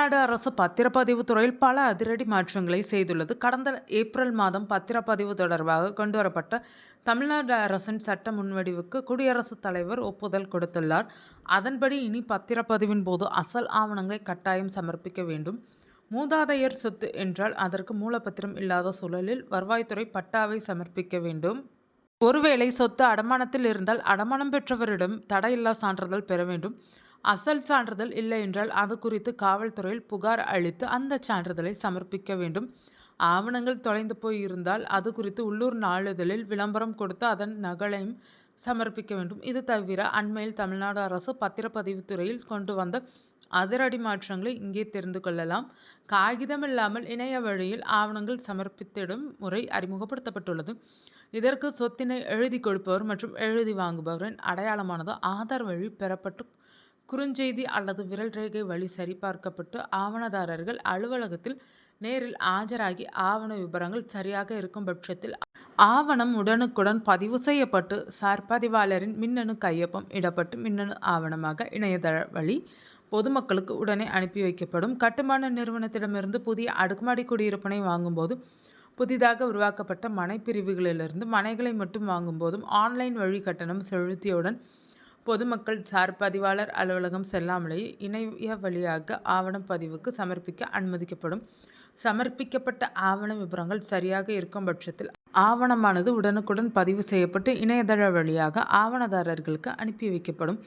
தமிழ்நாடு அரசு பத்திரப்பதிவு துறையில் பல அதிரடி மாற்றங்களை செய்துள்ளது. கடந்த ஏப்ரல் மாதம் பத்திரப்பதிவு தொடர்பாக கொண்டுவரப்பட்ட தமிழ்நாடு அரசின் சட்ட முன்வடிவுக்கு குடியரசுத் தலைவர் ஒப்புதல் கொடுத்துள்ளார். அதன்படி இனி பத்திரப்பதிவின் போது அசல் ஆவணங்களை கட்டாயம் சமர்ப்பிக்க வேண்டும். மூதாதையர் சொத்து என்றால் அதற்கு மூலப்பத்திரம் இல்லாத சூழலில் வருவாய்த்துறை பட்டாவை சமர்ப்பிக்க வேண்டும். ஒருவேளை சொத்து அடமானத்தில் இருந்தால் அடமானம் பெற்றவரிடம் தடையில்லா சான்றிதழ் பெற வேண்டும். அசல் சான்றிதழ் இல்லை என்றால் அது குறித்து காவல்துறையில் புகார் அளித்து அந்த சான்றிதழை சமர்ப்பிக்க வேண்டும். ஆவணங்கள் தொலைந்து போய் இருந்தால் அது குறித்து உள்ளூர் நாளிதழில் விளம்பரம் கொடுத்து அதன் நகலையும் சமர்ப்பிக்க வேண்டும். இது தவிர அண்மையில் தமிழ்நாடு அரசு பத்திரப்பதிவு துறையில் கொண்டு வந்த அதிரடி மாற்றங்களை இங்கே தெரிந்து கொள்ளலாம். காகிதம் இல்லாமல் இணைய வழியில் ஆவணங்கள் சமர்ப்பித்திடும் முறை அறிமுகப்படுத்தப்பட்டுள்ளது. இதற்கு சொத்தினை எழுதி கொடுப்பவர் மற்றும் எழுதி வாங்குபவரின் அடையாளமானது ஆதார் வழி பெறப்பட்டு குறுஞ்செய்தி அல்லது விரல் ரேகை வழி சரிபார்க்கப்பட்டு ஆவணதாரர்கள் அலுவலகத்தில் நேரில் ஆஜராகி ஆவண விபரங்கள் சரியாக இருக்கும் பட்சத்தில் ஆவணம் உடனுக்குடன் பதிவு செய்யப்பட்டு சார் பதிவாளரின் மின்னணு கையொப்பம் இடப்பட்டு மின்னணு ஆவணமாக இணையதள வழி பொதுமக்களுக்கு உடனே அனுப்பி வைக்கப்படும். கட்டுமான நிறுவனத்திடமிருந்து புதிய அடுக்குமாடி குடியிருப்பினை வாங்கும்போது புதிதாக உருவாக்கப்பட்ட மனைப்பிரிவுகளிலிருந்து மனைகளை மட்டும் வாங்கும்போதும் ஆன்லைன் வழி கட்டணம் செலுத்தியவுடன் பொதுமக்கள் சார் பதிவாளர் அலுவலகம் செல்லாமலேயே இணைய வழியாக ஆவணம் பதிவுக்கு சமர்ப்பிக்க அனுமதிக்கப்படும். சமர்ப்பிக்கப்பட்ட ஆவண விவரங்கள் சரியாக இருக்கும் பட்சத்தில் ஆவணமானது உடனுக்குடன் பதிவு செய்யப்பட்டு இணையதள வழியாக ஆவணதாரர்களுக்கு அனுப்பி வைக்கப்படும்.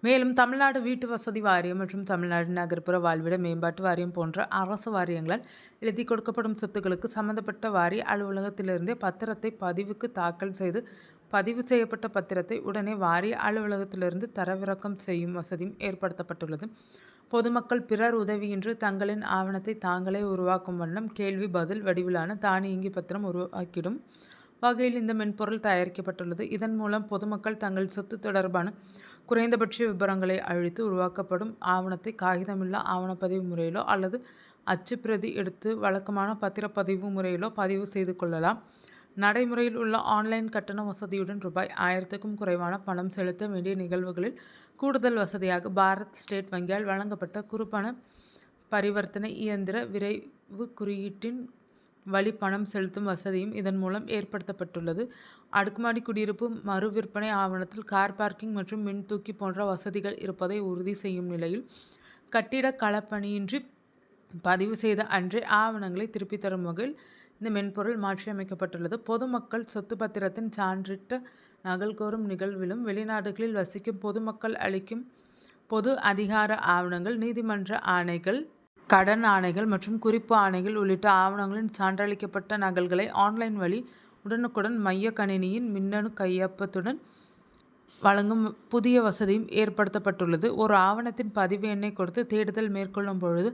மேலும் தமிழ்நாடு வீட்டு வசதி வாரியம் மற்றும் தமிழ்நாடு நகர்ப்புற வாழ்விட மேம்பாட்டு வாரியம் போன்ற அரசு வாரியங்களால் எழுதி கொடுக்கப்படும் சொத்துக்களுக்கு சம்பந்தப்பட்ட வாரிய அலுவலகத்திலிருந்தே பத்திரத்தை பதிவுக்கு தாக்கல் செய்து பதிவு செய்யப்பட்ட பத்திரத்தை உடனே வாரிய அலுவலகத்திலிருந்து தரவிறக்கம் செய்யும் வசதியும் ஏற்படுத்தப்பட்டுள்ளது. பொதுமக்கள் பிறர் உதவியின்றி தங்களின் ஆவணத்தை தாங்களே உருவாக்கும் வண்ணம் கேள்வி பதில் வடிவிலான தானியங்கி பத்திரம் உருவாக்கிடும் வகையில் இந்த மென்பொருள் தயாரிக்கப்பட்டுள்ளது. இதன் மூலம் பொதுமக்கள் தங்கள் சொத்து தொடர்பான குறைந்தபட்ச விவரங்களை அழித்து உருவாக்கப்படும் ஆவணத்தை காகிதமில்லா ஆவணப்பதிவு முறையிலோ அல்லது அச்சுப்பிரதி எடுத்து வழக்கமான பத்திரப்பதிவு முறையிலோ பதிவு செய்து கொள்ளலாம். நடைமுறையில் உள்ள ஆன்லைன் கட்டண வசதியுடன் ரூபாய் ஆயிரத்துக்கும் குறைவான பணம் செலுத்த வேண்டிய நிகழ்வுகளில் கூடுதல் வசதியாக பாரத் ஸ்டேட் வங்கியால் வழங்கப்பட்ட குறுப்பண பரிவர்த்தனை இயந்திர விரைவு குறியீட்டின் வழி பணம் செலுத்தும் வசதியும் இதன் மூலம் ஏற்படுத்தப்பட்டுள்ளது. அடுக்குமாடி குடியிருப்பு மறு விற்பனை ஆவணத்தில் கார் பார்க்கிங் மற்றும் மின் தூக்கி போன்ற வசதிகள் இருப்பதை உறுதி செய்யும் நிலையில் கட்டிட களப்பணியின்றி பதிவு செய்த அன்றே ஆவணங்களை திருப்பித் தரும் வகையில் இந்த மென்பொருள் மாற்றியமைக்கப்பட்டுள்ளது. பொதுமக்கள் சொத்து பத்திரத்தின் சான்றிட்ட நகல் கோரும் நிகழ்விலும் வெளிநாடுகளில் வசிக்கும் பொதுமக்கள் அளிக்கும் பொது அதிகார ஆவணங்கள் நீதிமன்ற ஆணைகள் கடன் ஆணைகள் மற்றும் குறிப்பு ஆணைகள் உள்ளிட்ட ஆவணங்களின் சான்றளிக்கப்பட்ட நகல்களை ஆன்லைன் வழி உடனுக்குடன் மைய கணினியின் மின்னணு கையொப்பத்துடன் வழங்கும் புதிய வசதியும் ஏற்படுத்தப்பட்டுள்ளது. ஒரு ஆவணத்தின் பதிவு எண்ணை கொடுத்து தேடுதல் மேற்கொள்ளும் பொழுது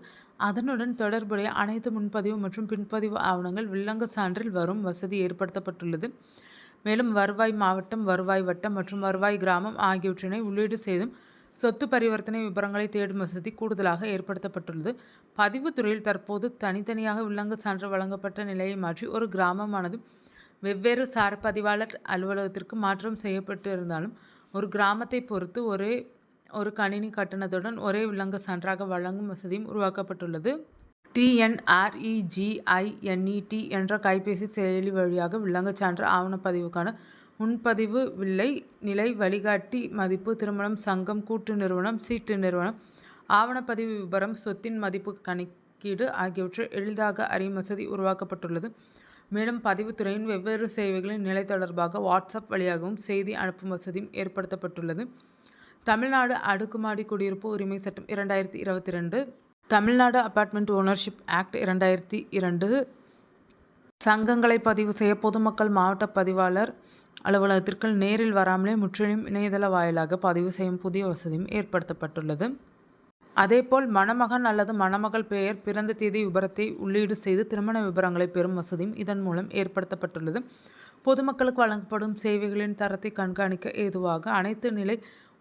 அதனுடன் தொடர்புடைய அனைத்து முன்பதிவு மற்றும் பின்பதிவு ஆவணங்கள் வில்லங்க சான்றில் வரும் வசதி ஏற்படுத்தப்பட்டுள்ளது. மேலும் வருவாய் மாவட்டம் வருவாய் வட்டம் மற்றும் வருவாய் கிராமம் ஆகியவற்றினை உள்ளீடு செய்தும் சொத்து பரிவர்த்தனை விவரங்களை தேடும் வசதி கூடுதலாக ஏற்படுத்தப்பட்டுள்ளது. பதிவுத்துறையில் தற்போது தனித்தனியாக வில்லங்க சான்று வழங்கப்பட்ட நிலையை மாற்றி ஒரு கிராமமானது வெவ்வேறு சார் பதிவாளர் அலுவலகத்திற்கு மாற்றம் செய்யப்பட்டு இருந்தாலும் ஒரு கிராமத்தை பொறுத்து ஒரே ஒரு கணினி கட்டணத்துடன் ஒரே விலங்க சான்றாக வழங்கும் வசதியும் உருவாக்கப்பட்டுள்ளது. டிஎன்ஆர்இஜிஐஎன்இடி என்ற கைபேசி செயலி வழியாக விலங்கு சான்று ஆவணப்பதிவுக்கான முன்பதிவு வில்லை. நிலை வழிகாட்டி மதிப்பு திருமணம் சங்கம் கூட்டு நிறுவனம் சீட்டு நிறுவனம் ஆவணப்பதிவு விபரம் சொத்தின் மதிப்பு கணக்கீடு ஆகியவற்றை எளிதாக அறியும் வசதி உருவாக்கப்பட்டுள்ளது. மேலும் பதிவுத்துறையின் வெவ்வேறு சேவைகளின் நிலை தொடர்பாக வாட்ஸ்அப் வழியாகவும் செய்தி அனுப்பும் வசதியும் ஏற்படுத்தப்பட்டுள்ளது. தமிழ்நாடு அடுக்குமாடி குடியிருப்பு உரிமை சட்டம் இரண்டாயிரத்தி இருபத்தி ரெண்டு தமிழ்நாடு அப்பார்ட்மெண்ட் ஓனர்ஷிப் ஆக்ட் இரண்டாயிரத்தி இரண்டு சங்கங்களை பதிவு செய்ய பொதுமக்கள் மாவட்ட பதிவாளர் அலுவலகத்திற்கு நேரில் வராமலே முற்றிலும் இணையதள வாயிலாக பதிவு செய்யும் புதிய வசதியும் ஏற்படுத்தப்பட்டுள்ளது. அதேபோல் மணமகன் அல்லது மணமகள் பெயர் பிறந்த தேதி விபரத்தை உள்ளீடு செய்து திருமண விபரங்களை பெறும் வசதியும் இதன் மூலம் ஏற்படுத்தப்பட்டுள்ளது. பொதுமக்களுக்கு வழங்கப்படும் சேவைகளின் தரத்தை கண்காணிக்க ஏதுவாக அனைத்து நிலை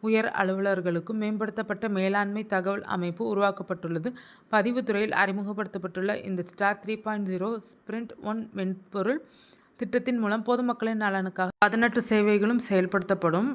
உயர் அலுவலர்களுக்கும் மேம்படுத்தப்பட்ட மேலாண்மை தகவல் அமைப்பு உருவாக்கப்பட்டுள்ளது. பதிவுத்துறையில் அறிமுகப்படுத்தப்பட்டுள்ள இந்த star three point zero sprint one மென்பொருள் திட்டத்தின் மூலம் பொதுமக்களின் நலனுக்காக பதினெட்டு சேவைகளும் செயல்படுத்தப்படும்.